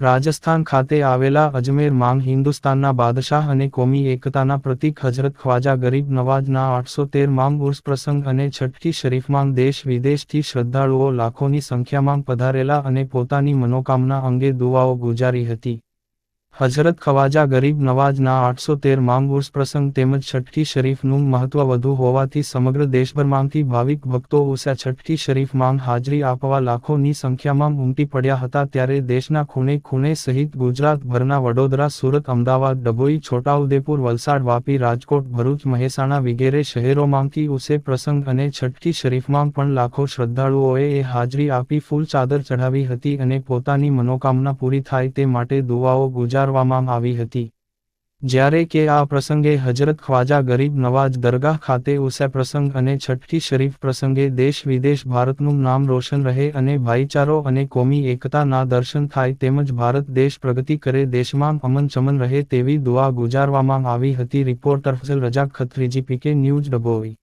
રાજસ્થાન ખાતે આવેલા અજમેર માંગ હિન્દુસ્તાનના બાદશાહ અને કોમી એકતાના પ્રતીક હજરત ખ્વાજા ગરીબ નવાજના આઠસો તેર માંગ ઉર્સ પ્રસંગ અને છઠ્ઠી શરીફમાં દેશ વિદેશથી શ્રદ્ધાળુઓ લાખોની સંખ્યામાં પધારેલા અને પોતાની મનોકામના અંગે દુવાઓ ગુજારી હતી. હજરત ખવાજા ગરીબ નવાજના આઠસો તેર માંગ ઉર્સ પ્રસંગ તેમજ છઠ્ઠી શરીફનું મહત્વ વધુ હોવાથી સમગ્ર દેશભરમાંથી ભાવિક ભક્તો ઉષા છઠ્ઠી શરીફ માંગ હાજરી આપવા લાખોની સંખ્યામાં ઉમટી પડ્યા હતા ત્યારે દેશના ખૂણે ખૂણે સહિત ગુજરાતભરના વડોદરા, સુરત, અમદાવાદ, ડભોઈ, છોટાઉદેપુર, વલસાડ, વાપી, રાજકોટ, ભરૂચ, મહેસાણા વગેરે શહેરોમાંથી ઉસે પ્રસંગ અને છઠ્ઠી શરીફમાં પણ લાખો શ્રદ્ધાળુઓએ એ હાજરી આપી ફૂલ ચાદર ચઢાવી હતી અને પોતાની મનોકામના પૂરી થાય તે માટે દુઆઓ ગુજારવામાં આવી હતી. જ્યારે કે આ પ્રસંગે હજરત ખ્વાજા ગરીબ નવાજ દરગાહ ખાતે ઉસે પ્રસંગ અને છઠ્ઠી શરીફ પ્રસંગે દેશ વિદેશ ભારતનું નામ રોશન રહે અને ભાઈચારો અને કોમી એકતાના દર્શન થાય તેમજ ભારત દેશ પ્રગતિ કરે દેશમાં અમન ચમન રહે તેવી દુઆ ગુજારવામાં આવી હતી. Reporter Fazal Razak Khatri ji PK news Dabhoi.